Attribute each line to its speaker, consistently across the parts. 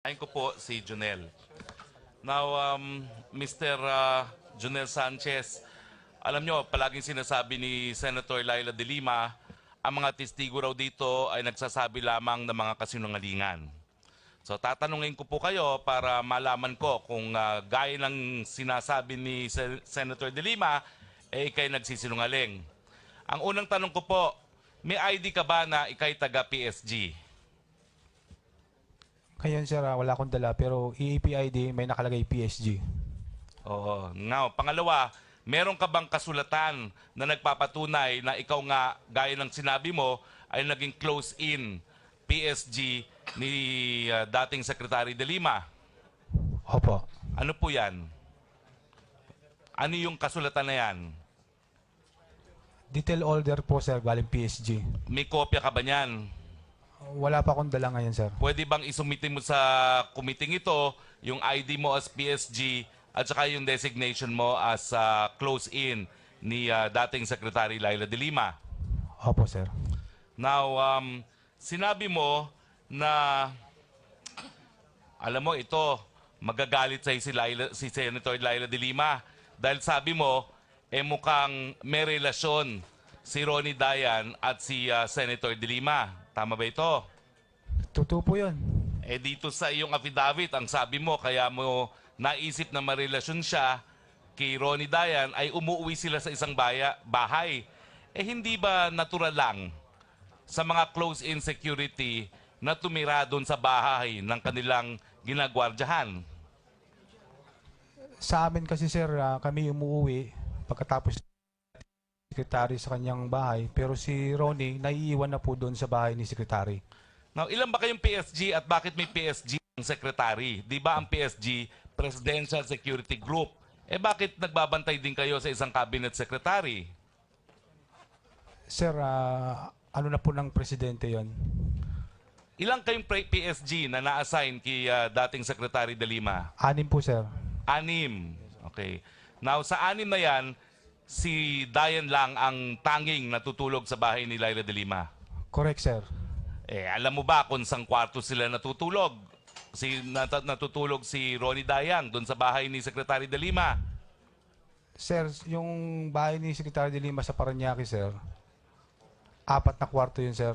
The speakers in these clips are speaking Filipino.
Speaker 1: Ayun ko po si Junel. Now, um, Mr. uh, Junel Sanchez, alam nyo, palaging sinasabi ni Senator Laila de Lima, ang mga testigo raw dito ay nagsasabi lamang ng mga kasinungalingan. So tatanungin ko po kayo para malaman ko kung uh, gaya ng sinasabi ni Sen- Senator de Lima, eh ikay nagsisinungaling. Ang unang tanong ko po, may ID ka ba na ikay taga PSG?
Speaker 2: Ngayon sir, ah, wala akong dala pero EAPID may nakalagay PSG.
Speaker 1: Oo. Now, pangalawa, meron ka bang kasulatan na nagpapatunay na ikaw nga, gaya ng sinabi mo, ay naging close-in PSG ni uh, dating Secretary De Lima?
Speaker 2: Opo.
Speaker 1: Ano po yan? Ano yung kasulatan na yan?
Speaker 2: Detail order po sir, galing PSG.
Speaker 1: May kopya ka ba niyan?
Speaker 2: Wala pa akong dala ngayon sir.
Speaker 1: Pwede bang isumitin mo sa committee ito yung ID mo as PSG at saka yung designation mo as uh, close-in ni uh, dating Secretary Laila De Lima?
Speaker 2: Opo sir.
Speaker 1: Now, um, sinabi mo na, alam mo, ito, magagalit sa'yo si, Laila, si Senator Laila de Lima. Dahil sabi mo, eh mukhang may relasyon si Ronnie Dayan at si uh, Senator de Lima. Tama ba ito?
Speaker 2: Totoo po yun.
Speaker 1: Eh dito sa iyong affidavit, ang sabi mo, kaya mo naisip na marelasyon siya kay Ronnie Dayan ay umuwi sila sa isang baya, bahay. Eh hindi ba natural lang sa mga close-in security na tumira doon sa bahay ng kanilang ginagwardyahan?
Speaker 2: Sa amin kasi sir, ah, kami umuwi pagkatapos sekretary sa kanyang bahay. Pero si Ronnie, naiiwan na po doon sa bahay ni sekretary.
Speaker 1: Now, ilan ba kayong PSG at bakit may PSG ang secretary? Di ba ang PSG, Presidential Security Group? Eh bakit nagbabantay din kayo sa isang cabinet secretary?
Speaker 2: Sir, ah, ano na po ng presidente yon?
Speaker 1: Ilang kayong pre- PSG na na-assign kay ah, dating Secretary De Lima?
Speaker 2: Anim po sir.
Speaker 1: Anim. Okay. Now, sa anim na yan, si Dayan lang ang tanging natutulog sa bahay ni Laila De Lima.
Speaker 2: Correct sir.
Speaker 1: Eh, alam mo ba kung saan kwarto sila natutulog? Si, nat- natutulog si Ronnie Dayan doon sa bahay ni Secretary De Lima.
Speaker 2: Sir, yung bahay ni Secretary de Lima sa Paranaque, sir, apat na kwarto yun, sir.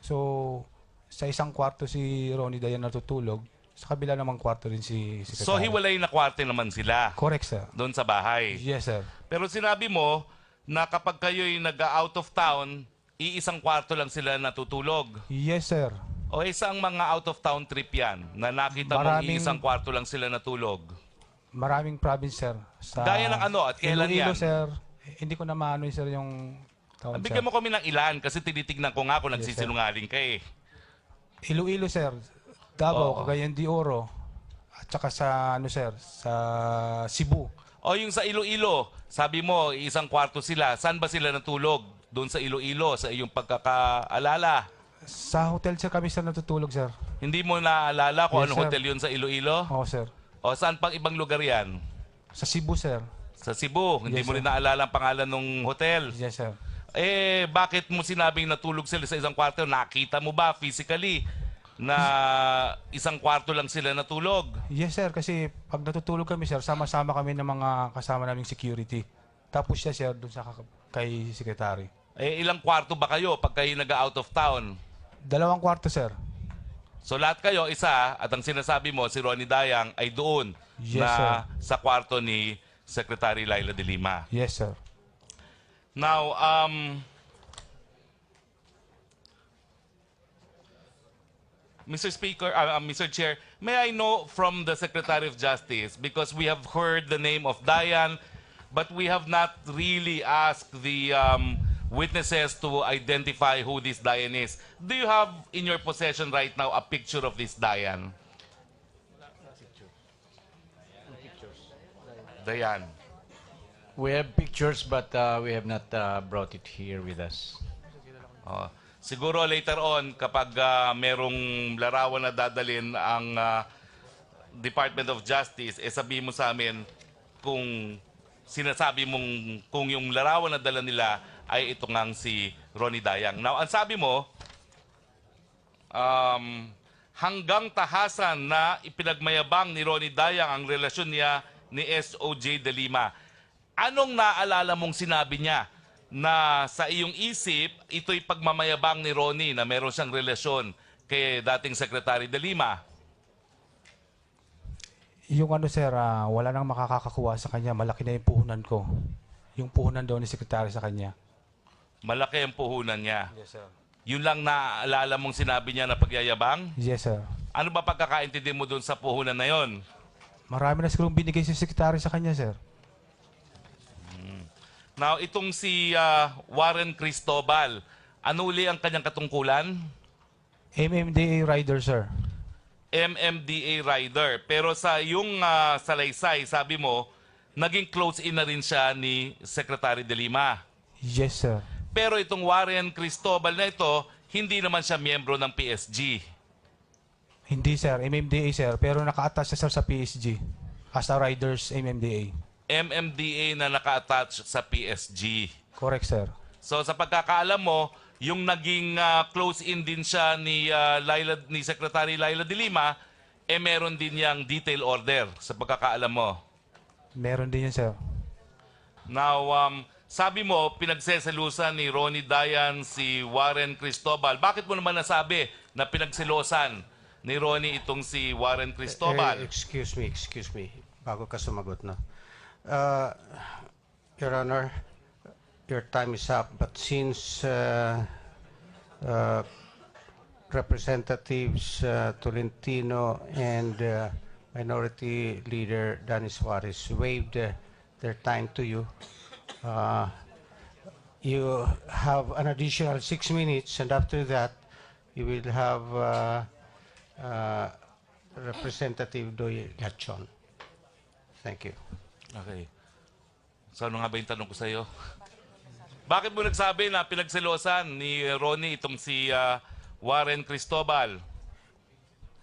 Speaker 2: So, sa isang kwarto si Ronnie Dayan natutulog, sa kabila namang kwarto rin si Secretary.
Speaker 1: So, hiwalay na kwarte naman sila
Speaker 2: Correct, sir.
Speaker 1: doon sa bahay.
Speaker 2: Yes, sir.
Speaker 1: Pero sinabi mo na kapag kayo'y nag-out of town, iisang kwarto lang sila natutulog.
Speaker 2: Yes, sir.
Speaker 1: O isang mga out of town trip yan na nakita mo
Speaker 2: Maraming-
Speaker 1: isang kwarto lang sila natulog.
Speaker 2: Maraming province, sir. Sa
Speaker 1: Gaya ng ano at kailan
Speaker 2: Iloilo,
Speaker 1: yan?
Speaker 2: sir. Eh, Hindi ko na maano, sir, yung taon, sir.
Speaker 1: Bigyan mo kami ng ilan kasi tinitignan ko nga kung nagsisinungaling ka eh.
Speaker 2: Iloilo, sir. Davao,
Speaker 1: Oo.
Speaker 2: Cagayan de Oro. At saka sa, ano, sir, sa Cebu.
Speaker 1: O yung sa Iloilo, sabi mo isang kwarto sila. Saan ba sila natulog? Doon sa Iloilo, sa iyong pagkakaalala.
Speaker 2: Sa hotel, sir, kami, sir, natutulog, sir.
Speaker 1: Hindi mo naalala kung
Speaker 2: Yes,
Speaker 1: anong
Speaker 2: sir.
Speaker 1: hotel yun sa Iloilo?
Speaker 2: Oo, sir.
Speaker 1: O saan pang ibang lugar yan?
Speaker 2: Sa Cebu, sir.
Speaker 1: Sa Cebu. Hindi
Speaker 2: Yes,
Speaker 1: mo
Speaker 2: sir.
Speaker 1: rin naalala ang pangalan ng hotel.
Speaker 2: Yes, sir.
Speaker 1: Eh, bakit mo sinabing natulog sila sa isang kwarto? Nakita mo ba physically na isang kwarto lang sila natulog?
Speaker 2: Yes, sir. Kasi pag natutulog kami, sir, sama-sama kami ng mga kasama naming security. Tapos siya, sir, dun sa kay secretary.
Speaker 1: Eh, ilang kwarto ba kayo pag kayo nag-out of town?
Speaker 2: Dalawang kwarto, sir.
Speaker 1: So lahat kayo, isa, at ang sinasabi mo, si Ronnie Dayang, ay doon
Speaker 2: Yes,
Speaker 1: na sa kwarto ni Secretary Laila de Lima.
Speaker 2: Yes, sir.
Speaker 1: Now, um, Mr. Speaker, uh, uh, Mr. Chair, may I know from the Secretary of Justice, because we have heard the name of Dayan, but we have not really asked the um, witnesses to identify who this Dayan is. Do you have in your possession right now a picture of this Dayan? Dayan.
Speaker 3: We have pictures, but uh, we have not uh, brought it here with us.
Speaker 1: Oh, siguro later on kapag ah, merong larawan na dadalin ang ah, Department of Justice, eh sabihin mo sa amin kung sinasabi mong kung yung larawan na dala nila ay ito ngang si Ronnie Dayang. Now, ang sabi mo, um, hanggang tahasan na ipinagmayabang ni Ronnie Dayang ang relasyon niya ni SOJ De Lima. Anong naalala mong sinabi niya na sa iyong isip, ito'y pagmamayabang ni Ronnie na meron siyang relasyon kay dating Secretary De Lima?
Speaker 2: Yung ano sir, ah, wala nang makakakakuha sa kanya. Malaki na yung puhunan ko. Yung puhunan daw ni Secretary sa kanya.
Speaker 1: Malaki ang puhunan niya.
Speaker 2: Yes sir.
Speaker 1: Yun lang naaalala mong sinabi niya na pagyayabang?
Speaker 2: Yes sir.
Speaker 1: Ano ba pagkakaintindi mo doon sa puhunan na yon?
Speaker 2: Marami na sigurong binigay si Secretary sa kanya sir.
Speaker 1: Now, itong si ah, Warren Cristobal, ano uli ang kanyang katungkulan?
Speaker 2: MMDA rider sir.
Speaker 1: MMDA rider. Pero sa yung ah, salaysay, sabi mo, naging close-in na rin siya ni Secretary De Lima.
Speaker 2: Yes sir.
Speaker 1: Pero itong Warren Cristobal na ito, hindi naman siya miyembro ng PSG.
Speaker 2: Hindi sir, MMDA sir. Pero naka-attach siya sir sa PSG. As a riders MMDA.
Speaker 1: MMDA na naka-attach sa PSG.
Speaker 2: Correct sir.
Speaker 1: So sa pagkakaalam mo, yung naging ah, close-in din siya ni, ah, Laila, ni Secretary Laila de Lima, eh meron din niyang detail order sa pagkakaalam mo.
Speaker 2: Meron din yun sir.
Speaker 1: Now, um, sabi mo, pinagseselusan ni Ronnie Dayan si Warren Cristobal. Bakit mo naman nasabi na pinagselosan ni Ronnie itong si Warren
Speaker 4: Eh,
Speaker 1: Cristobal?
Speaker 4: excuse me, excuse me. Bago ka sumagot na. Uh, Your Honor, your time is up. But since uh, uh, Representatives uh, Tolentino and uh, Minority Leader Danny Suarez waived uh, their time to you, you have an additional six minutes, and after that, you will have Representative Doy Gachon. Thank you.
Speaker 1: Okay. So ano nga ba yung tanong ko sa'yo? Bakit mo nagsabi na pinagselosan ni Ronnie itong si ah, Warren Cristobal?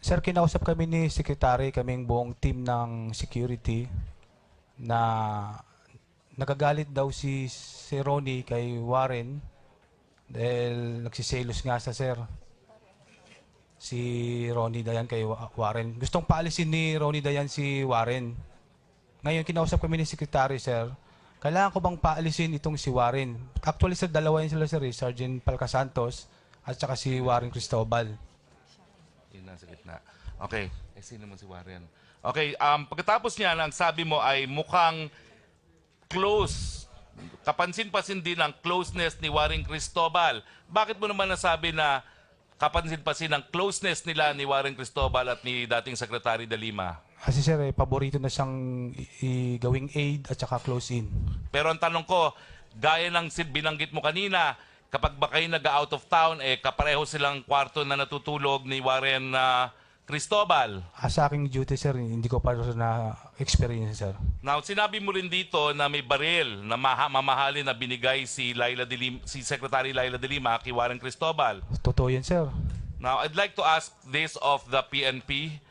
Speaker 2: Sir, kinausap kami ni Secretary, kaming buong team ng security na nagagalit daw si, si Ronnie kay Warren dahil nagsiselos nga sa sir. Si Ronnie Dayan kay Wa- Warren. Gustong paalisin ni Ronnie Dayan si Warren. Ngayon, kinausap kami ni Secretary, sir. Kailangan ko bang paalisin itong si Warren? Actually, sir, dalawa yun sila, sir. eh. Sergeant Palcasantos at saka si Warren Cristobal.
Speaker 1: Yun nasa gitna. Okay. Eh, sino mo si Warren? Okay, um, pagkatapos niya, ang sabi mo ay mukhang close. Kapansin-pasin din ang closeness ni Warren Cristobal. Bakit mo naman nasabi na kapansin-pasin ang closeness nila ni Warren Cristobal at ni dating Secretary de Lima?
Speaker 2: Kasi sir, eh, paborito na siyang i- i- gawing aid at saka close in.
Speaker 1: Pero ang tanong ko, gaya ng sin- binanggit mo kanina, kapag ba kayo nag-out of town, eh kapareho silang kwarto na natutulog ni Warren na Cristobal.
Speaker 2: Ah, sa aking duty, sir, hindi ko pa na experience, sir.
Speaker 1: Now, sinabi mo rin dito na may baril na maha- mamahalin na binigay si Laila de Lima, si Secretary Laila de Lima kay Warren Cristobal.
Speaker 2: Totoo yan, sir.
Speaker 1: Now, I'd like to ask this of the PNP.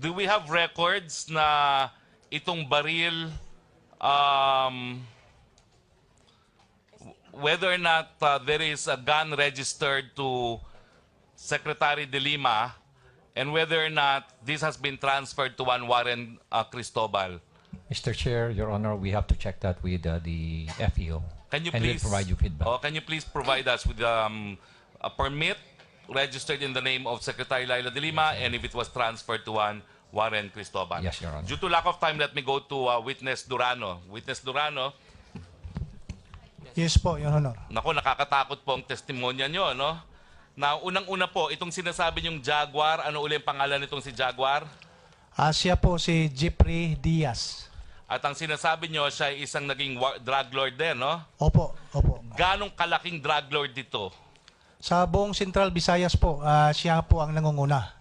Speaker 1: Do we have records na itong baril um, whether or not uh, there is a gun registered to Secretary De Lima and whether or not this has been transferred to one Warren uh, Cristobal?
Speaker 5: Mr. Chair, Your Honor, we have to check that with uh, the FEO.
Speaker 1: Can you
Speaker 5: and
Speaker 1: please
Speaker 5: we'll provide you feedback.
Speaker 1: Oh, can you please provide us with um, a permit registered in the name of Secretary Laila de Lima and if it was transferred to one Warren Cristobal?
Speaker 5: Yes, Your Honor.
Speaker 1: Due to lack of time, let me go to uh, Witness Durano. Witness Durano,
Speaker 6: Yes po, Your Honor.
Speaker 1: nako nakakatakot po ang testimonya nyo, no? Na unang-una po, itong sinasabi niyong Jaguar, ano uli ang pangalan nitong si Jaguar?
Speaker 6: Ah, siya po si Jeffrey Diaz.
Speaker 1: At ang sinasabi niyo, siya ay isang naging wa- drug lord din, no?
Speaker 6: Opo, opo.
Speaker 1: Ganong kalaking drug lord dito?
Speaker 6: Sa buong Central Visayas po, ah, siya po ang nangunguna.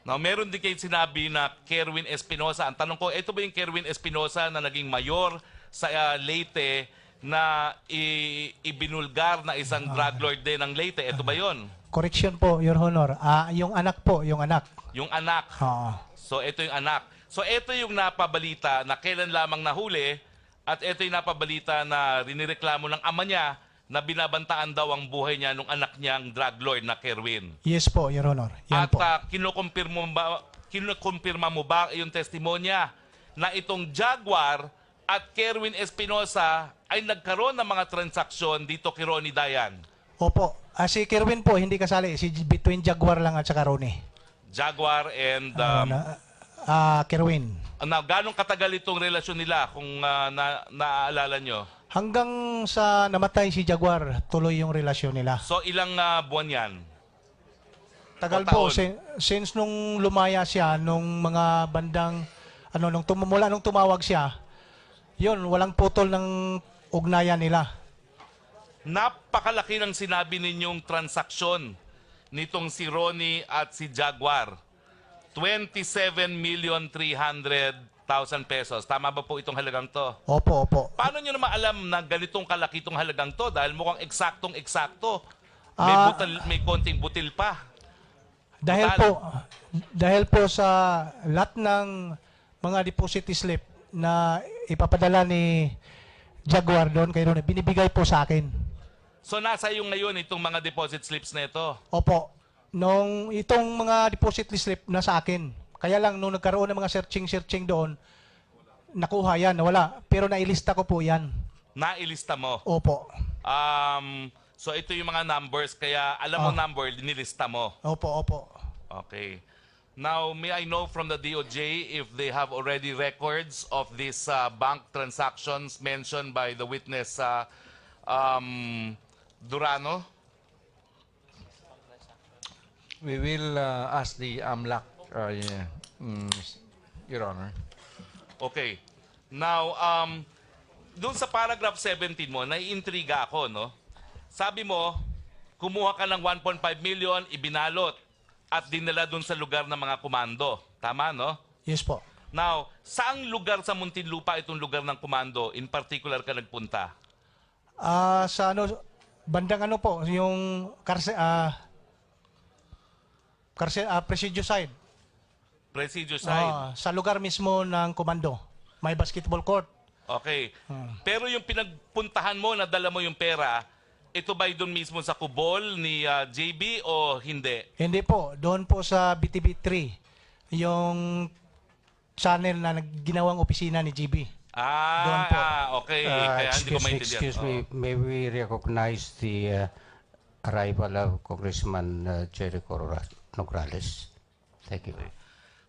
Speaker 1: Now, meron din kayo sinabi na Kerwin Espinosa. Ang tanong ko, ito ba yung Kerwin Espinosa na naging mayor sa uh, Leyte na i- ibinulgar na isang drug lord din ng Leyte? Ito ba yon?
Speaker 6: Correction po, Your Honor. Ah, yung anak po, yung anak.
Speaker 1: Yung anak.
Speaker 6: Oo.
Speaker 1: So, ito yung anak. So, ito yung napabalita na kailan lamang nahuli at ito yung napabalita na rinireklamo ng ama niya na binabantaan daw ang buhay niya nung anak niyang drug lord na Kerwin.
Speaker 6: Yes po, Your Honor. Yan
Speaker 1: At
Speaker 6: po.
Speaker 1: uh, kinukumpirma mo ba, kinukumpirma mo ba yung testimonya na itong Jaguar at Kerwin Espinosa ay nagkaroon ng mga transaksyon dito kay Ronnie Dayan?
Speaker 6: Opo. Ah, si Kerwin po, hindi kasali. Si between Jaguar lang at saka Ronnie.
Speaker 1: Jaguar and
Speaker 6: Ah,
Speaker 1: um,
Speaker 6: na, ah, Kerwin.
Speaker 1: Now, ganong katagal itong relasyon nila kung ah, na, naaalala nyo?
Speaker 6: Hanggang sa namatay si Jaguar, tuloy yung relasyon nila.
Speaker 1: So ilang ah, buwan yan?
Speaker 6: Tagal po,
Speaker 1: taon?
Speaker 6: since nung lumaya siya, nung mga bandang, ano, nung tumumula, nung tumawag siya, yun, walang putol ng ugnayan nila.
Speaker 1: Napakalaki ng sinabi ninyong transaksyon nitong si Ronnie at si Jaguar. 27,300,000 1,000 pesos. Tama ba po itong halagang to?
Speaker 6: Opo, opo.
Speaker 1: Paano nyo naman alam na ganitong kalaki itong halagang to? Dahil mukhang eksaktong-eksakto. May,
Speaker 6: Ah.
Speaker 1: butal, may konting butil pa.
Speaker 6: Dahil
Speaker 1: Total.
Speaker 6: po dahil po sa lahat ng mga deposit slip na ipapadala ni Jaguar doon kay Ronnie, binibigay po sa akin.
Speaker 1: So nasa iyo ngayon itong mga deposit slips na ito.
Speaker 6: Opo. Nung itong mga deposit slip na sa akin. Kaya lang nung nagkaroon ng mga searching-searching doon, nakuha yan, nawala. Pero nailista ko po yan.
Speaker 1: Nailista mo.
Speaker 6: Opo.
Speaker 1: Um, so ito yung mga numbers. Kaya alam mo
Speaker 6: Ah.
Speaker 1: number, nilista mo.
Speaker 6: Opo, opo.
Speaker 1: Okay. Now, may I know from the DOJ if they have already records of these uh, bank transactions mentioned by the witness uh, um, Durano?
Speaker 3: We will uh, ask the AMLAC, uh, yeah, mm, Your Honor.
Speaker 1: Okay. Now, um, doon sa paragraph 17 mo, naiintriga ako, no? Sabi mo, kumuha ka ng 1.5 million, ibinalot, at dinala doon sa lugar ng mga komando. Tama, no?
Speaker 6: Yes po.
Speaker 1: Now, saang lugar sa Muntinlupa itong lugar ng komando, in particular ka nagpunta?
Speaker 6: Ah, sa ano, bandang ano po, yung karse, ah, karse, ah, Presidio side.
Speaker 1: Presidio side.
Speaker 6: Ah, sa lugar mismo ng komando. May basketball court.
Speaker 1: Okay. Pero yung pinagpuntahan mo, nadala mo yung pera, ito ba'y doon mismo sa kubol ni ah, JB o hindi?
Speaker 6: Hindi po, doon po sa BTB3, yung channel na nag- ginawang opisina ni GB.
Speaker 1: Ah,
Speaker 6: Doon po.
Speaker 1: ah, okay.
Speaker 4: Uh,
Speaker 1: Kaya hindi ko
Speaker 4: excuse me,
Speaker 1: maintindihan.
Speaker 4: excuse me. May we recognize the uh, arrival of Congressman uh, Jericho Nograles? Thank you.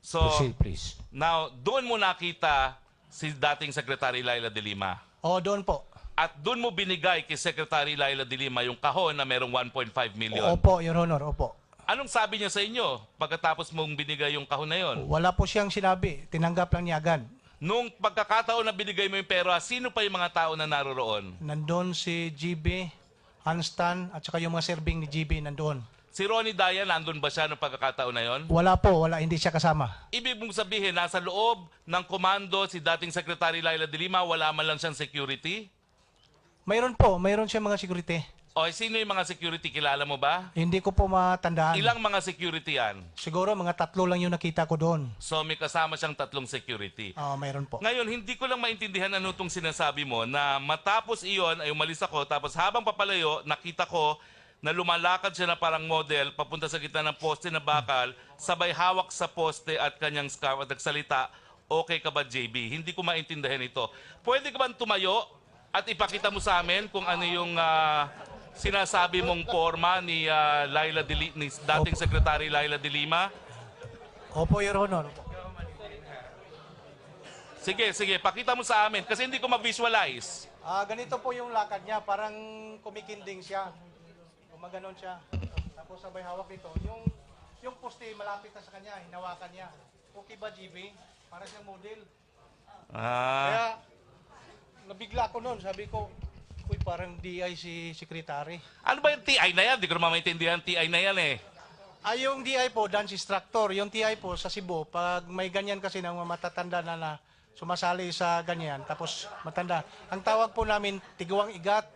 Speaker 1: So,
Speaker 4: Proceed, please.
Speaker 1: now, doon mo nakita si dating Secretary Laila de Lima.
Speaker 6: O, doon po.
Speaker 1: At doon mo binigay kay Secretary Laila de Lima yung kahon na merong 1.5 million.
Speaker 6: Opo, Your Honor, opo.
Speaker 1: Anong sabi niya sa inyo pagkatapos mong binigay yung kahon na yon?
Speaker 6: Wala po siyang sinabi. Tinanggap lang niya agad.
Speaker 1: Nung pagkakataon na binigay mo yung pera, sino pa yung mga tao na naroroon?
Speaker 6: Nandun si GB, Hanstan, at saka yung mga serving ni GB nandun.
Speaker 1: Si Ronnie Dayan, nandun ba siya nung pagkakataon na yon?
Speaker 6: Wala po, wala, hindi siya kasama.
Speaker 1: Ibig mong sabihin, nasa loob ng komando si dating Secretary Laila de Lima, wala man lang siyang security?
Speaker 6: Mayroon po, mayroon siya mga security.
Speaker 1: O sino yung mga security, kilala mo ba?
Speaker 6: Hindi ko po matandaan.
Speaker 1: Ilang mga security yan?
Speaker 6: Siguro mga tatlo lang yung nakita ko doon.
Speaker 1: So may kasama siyang tatlong security.
Speaker 6: Ah, mayroon po.
Speaker 1: Ngayon, hindi ko lang maintindihan ano itong sinasabi mo na matapos iyon ay umalis ako tapos habang papalayo, nakita ko na lumalakad siya na parang model papunta sa gitna ng poste na bakal, sabay hawak sa poste at kanyang scarf at nagsalita, okay ka ba JB? Hindi ko maintindihan ito. Pwede ka ba tumayo at ipakita mo sa amin kung ano yung ah, sinasabi mong forma ni ah, Laila de Li- ni dating Secretary Laila de Lima?
Speaker 6: Opo, Your Honor.
Speaker 1: Sige, sige, pakita mo sa amin kasi hindi ko ma-visualize.
Speaker 6: Ah, ganito po yung lakad niya, parang kumikinding siya. Gumaganon siya. Tapos sabay hawak dito. Yung yung poste malapit na sa kanya, hinawakan niya. Okay ba, GB? Para siyang model.
Speaker 1: Ah.
Speaker 6: Kaya nabigla ko noon, sabi ko, uy, parang DI si secretary.
Speaker 1: Ano ba yung TI na yan? Di ko naman maintindihan TI na yan eh.
Speaker 6: Ah, yung DI po, dance instructor. Yung TI po sa Cebu, pag may ganyan kasi ng mga matatanda na, na sumasali sa ganyan, tapos matanda. Ang tawag po namin, tiguang igat.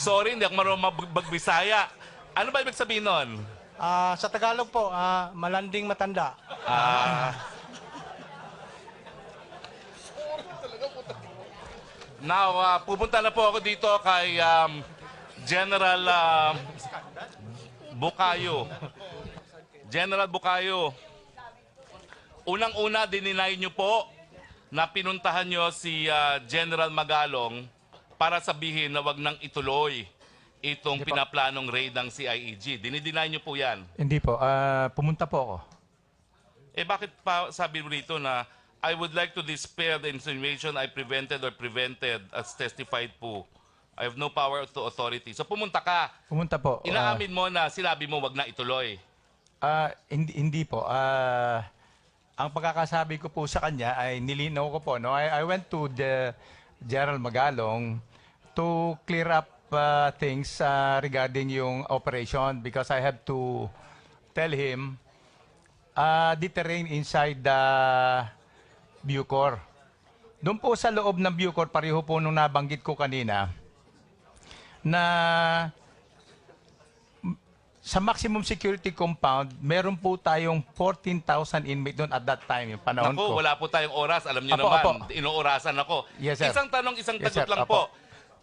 Speaker 1: Sorry, hindi ako marunong mag- magbisaya. Ano ba ibig sabihin nun?
Speaker 6: Ah, sa Tagalog po, ah, malanding matanda.
Speaker 1: Ah. Now, ah, pupunta na po ako dito kay um, General ah, Bukayo. General Bukayo, unang-una dininay niyo po na pinuntahan niyo si ah, General Magalong para sabihin na wag nang ituloy itong pinaplanong raid ng CIEG. Dinideny niyo po yan.
Speaker 3: Hindi po. ah, pumunta po ako.
Speaker 1: Eh bakit pa sabi mo rito na I would like to dispel the insinuation I prevented or prevented as testified po. I have no power to authority. So pumunta ka.
Speaker 3: Pumunta po. ah,
Speaker 1: Inaamin mo na sinabi mo wag na ituloy.
Speaker 3: Ah, hindi, hindi po. Ah, ang pagkakasabi ko po sa kanya ay nilinaw ko po. No? I, I went to the General Magalong to clear up ah, things ah, regarding yung operation because I have to tell him uh, the terrain inside the Bucor. Doon po sa loob ng Bucor, pareho po nung nabanggit ko kanina, na sa maximum security compound, meron po tayong 14,000 inmate doon at that time, yung panahon
Speaker 1: Naku,
Speaker 3: ko.
Speaker 1: wala po tayong oras. Alam niyo
Speaker 3: Apo,
Speaker 1: naman,
Speaker 3: apo.
Speaker 1: inoorasan ako.
Speaker 3: Yes, sir.
Speaker 1: Isang tanong, isang
Speaker 3: Yes,
Speaker 1: tagot
Speaker 3: sir.
Speaker 1: lang
Speaker 3: Apo.
Speaker 1: po.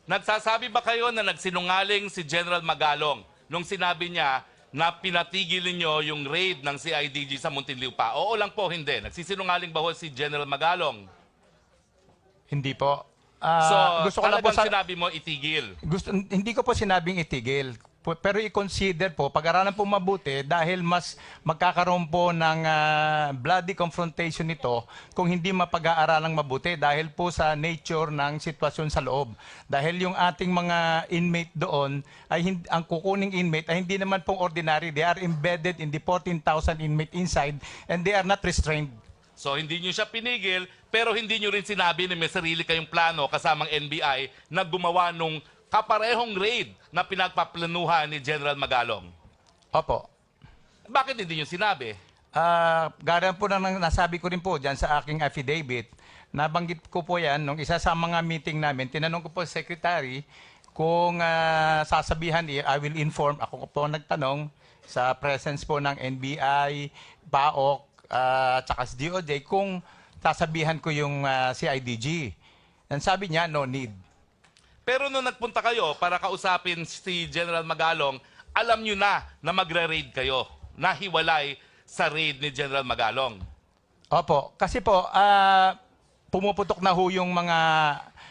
Speaker 1: Nagsasabi ba kayo na nagsinungaling si General Magalong nung sinabi niya na pinatigil ninyo yung raid ng CIDG sa Muntinlupa? Oo lang po, hindi. Nagsisinungaling ba ho si General Magalong?
Speaker 3: Hindi po. Ah,
Speaker 1: so,
Speaker 3: gusto ko lang po
Speaker 1: talagang
Speaker 3: sa-
Speaker 1: sinabi mo itigil.
Speaker 3: gusto, hindi ko po sinabing itigil. Pero i-consider po, pag-aralan po mabuti dahil mas magkakaroon po ng ah, bloody confrontation nito kung hindi mapag-aaralang mabuti dahil po sa nature ng sitwasyon sa loob. Dahil yung ating mga inmate doon, ay hin- ang kukuning inmate ay hindi naman pong ordinary. They are embedded in the 14,000 inmate inside and they are not restrained.
Speaker 1: So hindi nyo siya pinigil, pero hindi nyo rin sinabi na may sarili kayong plano kasamang NBI na gumawa nung kaparehong raid na pinagpaplanuhan ni General Magalong.
Speaker 3: Opo.
Speaker 1: Bakit hindi nyo sinabi?
Speaker 3: Ah, gaya po na nang nasabi ko rin po dyan sa aking affidavit, nabanggit ko po yan nung isa sa mga meeting namin, tinanong ko po sa secretary kung ah, sasabihan, eh, I will inform, ako po nagtanong sa presence po ng NBI, PAOK, at saka sa DOJ kung sasabihan ko yung ah, CIDG. And sabi niya, no need.
Speaker 1: Pero nung nagpunta kayo para kausapin si General Magalong, alam nyo na na magre-raid kayo, na hiwalay sa raid ni General Magalong.
Speaker 3: Opo, kasi po, ah, pumuputok na ho yung mga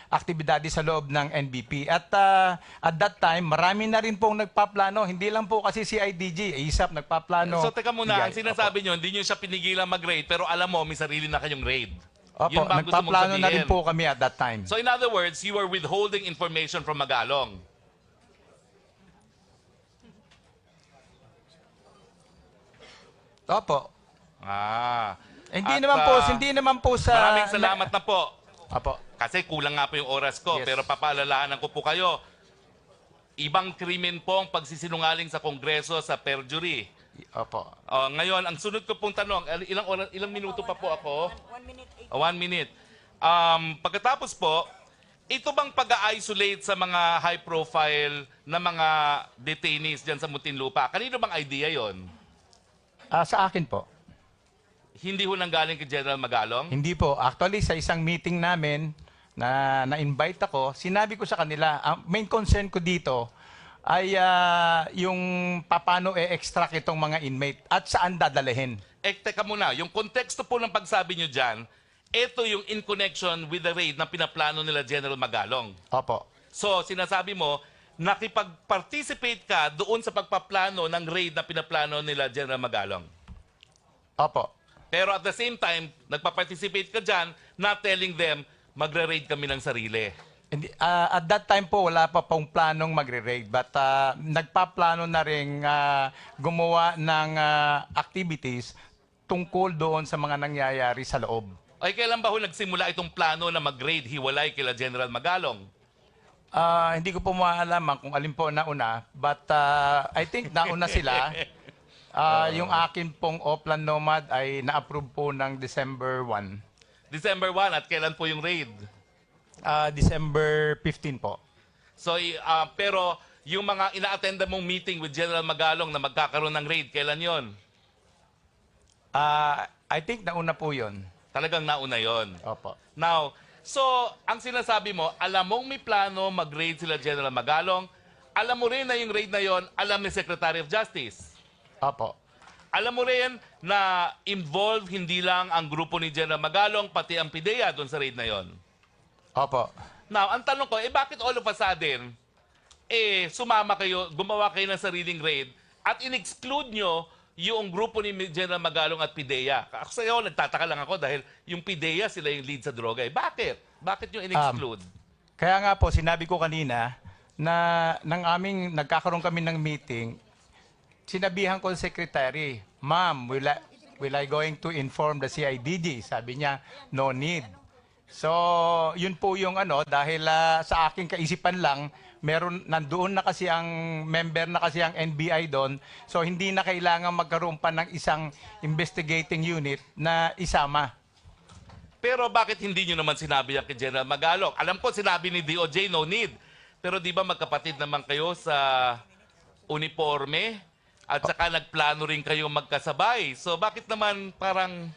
Speaker 3: aktibidades sa loob ng NBP. At ah, at that time, marami na rin pong nagpaplano. Hindi lang po kasi si IDG, ISAP nagpaplano.
Speaker 1: So teka muna, ang sinasabi nyo, hindi nyo siya pinigilan mag-raid, pero alam mo, may sarili na kayong raid.
Speaker 3: Opo,
Speaker 1: Yun
Speaker 3: Opo
Speaker 1: ba ang gusto mong
Speaker 3: nagpaplano na rin
Speaker 1: sabihin?
Speaker 3: po kami at that time.
Speaker 1: So in other words, you were withholding information from Magalong.
Speaker 3: Opo.
Speaker 1: Ah.
Speaker 3: Hindi
Speaker 1: At,
Speaker 3: naman po,
Speaker 1: ah,
Speaker 3: hindi naman po sa...
Speaker 1: Maraming salamat na po.
Speaker 3: Opo.
Speaker 1: Kasi kulang nga po yung oras ko,
Speaker 3: Yes.
Speaker 1: pero papaalalahanan ko po kayo. Ibang krimen po ang pagsisinungaling sa Kongreso sa perjury.
Speaker 3: Opo.
Speaker 1: Oh, ngayon, ang sunod ko pong tanong, ilang oras, ilang minuto pa po ako?
Speaker 7: One minute, eight.
Speaker 1: Oh, one minute. Um, pagkatapos po, ito bang pag-isolate sa mga high-profile na mga detainees dyan sa Muntinlupa? Kanino bang idea yon?
Speaker 3: Ah, sa akin po.
Speaker 1: Hindi ho nang galing kay General Magalong?
Speaker 3: Hindi po. Actually, sa isang meeting namin na na-invite ako, sinabi ko sa kanila, ang main concern ko dito ay ah, yung paano e-extract itong mga inmate at saan dadalhin.
Speaker 1: Eh, teka muna, yung konteksto po ng pagsabi nyo dyan, ito yung in connection with the raid na pinaplano nila General Magalong.
Speaker 3: Opo.
Speaker 1: So, sinasabi mo, nakipag-participate ka doon sa pagpaplano ng raid na pinaplano nila General Magalong.
Speaker 3: Opo.
Speaker 1: Pero at the same time, nagpa-participate ka dyan, not telling them, magre-raid kami ng sarili.
Speaker 3: Hindi, ah, at that time po, wala pa pong planong magre-raid. But ah, nagpaplano na rin ah, gumawa ng ah, activities tungkol doon sa mga nangyayari sa loob.
Speaker 1: Ay, kailan ba ho nagsimula itong plano na mag-raid hiwalay kila General Magalong?
Speaker 3: Ah, hindi ko po maalaman kung alin po nauna, but ah, I think nauna sila. Ah, yung akin pong Oplan Nomad ay na-approve po ng December 1.
Speaker 1: December 1 at kailan po yung raid?
Speaker 3: Ah, December 15 po.
Speaker 1: So, ah, pero yung mga ina-attenda mong meeting with General Magalong na magkakaroon ng raid, kailan yon?
Speaker 3: Ah, I think nauna po yun.
Speaker 1: Talagang nauna yon.
Speaker 3: Opo.
Speaker 1: Now, So, ang sinasabi mo, alam mong may plano mag-raid sila General Magalong. Alam mo rin na yung raid na yon, alam ni Secretary of Justice.
Speaker 3: Opo.
Speaker 1: Alam mo rin na involved hindi lang ang grupo ni General Magalong, pati ang PIDEA doon sa raid na yon.
Speaker 3: Opo.
Speaker 1: Now, ang tanong ko, eh bakit all of a sudden, eh sumama kayo, gumawa kayo ng sariling raid at in-exclude nyo yung grupo ni General Magalong at PIDEA? Kasi ako, nagtataka lang ako dahil yung PIDEA sila yung lead sa droga. Eh. Bakit? Bakit nyo in-exclude?
Speaker 3: Kaya nga po, sinabi ko kanina na nang aming nagkakaroon kami ng meeting, sinabihan ko sa secretary, Ma'am, will I, will I going to inform the CIDG? Sabi niya, no need. So, yun po yung ano, dahil ah, sa aking kaisipan lang, meron, nandoon na kasi ang member na kasi ang NBI doon. So, hindi na kailangan magkaroon pa ng isang investigating unit na isama.
Speaker 1: Pero bakit hindi nyo naman sinabi yan kay General Magalong? Alam ko sinabi ni DOJ, no need. Pero di ba magkapatid naman kayo sa uniforme? At saka nagplano rin kayo magkasabay. So bakit naman parang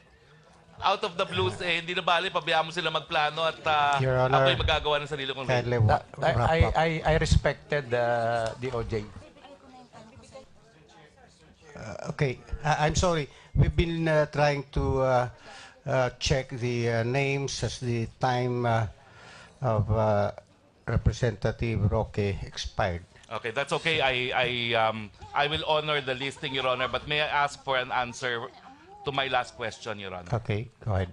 Speaker 1: out of the blues, eh, hindi na bali, pabayaan mo sila magplano at uh,
Speaker 4: Your Honor,
Speaker 1: ako'y magagawa ng sarili kong.
Speaker 4: Kindly wa-
Speaker 3: I,
Speaker 4: wrap
Speaker 3: I,
Speaker 4: up.
Speaker 3: I, I respected uh, the OJ.
Speaker 4: Okay, I- I'm sorry. We've been uh, trying to uh, uh, check the uh, names as the time uh, of uh, Representative Roque expired.
Speaker 1: Okay, that's okay. I I um I will honor the listing, Your Honor, but may I ask for an answer to my last question, Your Honor?
Speaker 4: Okay, go ahead.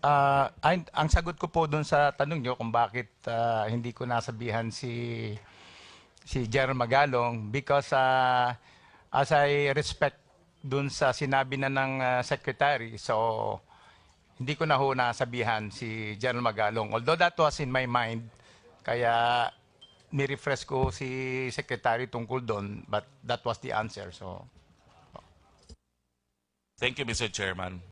Speaker 3: Ah, ay- ang sagot ko po doon sa tanong nyo kung bakit ah, hindi ko nasabihan si si General Magalong because ah, as I respect doon sa sinabi na ng ah, secretary so hindi ko na ho nasabihan si General Magalong although that was in my mind kaya ni-refresh ko si secretary tungkol doon but that was the answer so
Speaker 1: Thank you, Mr. Chairman.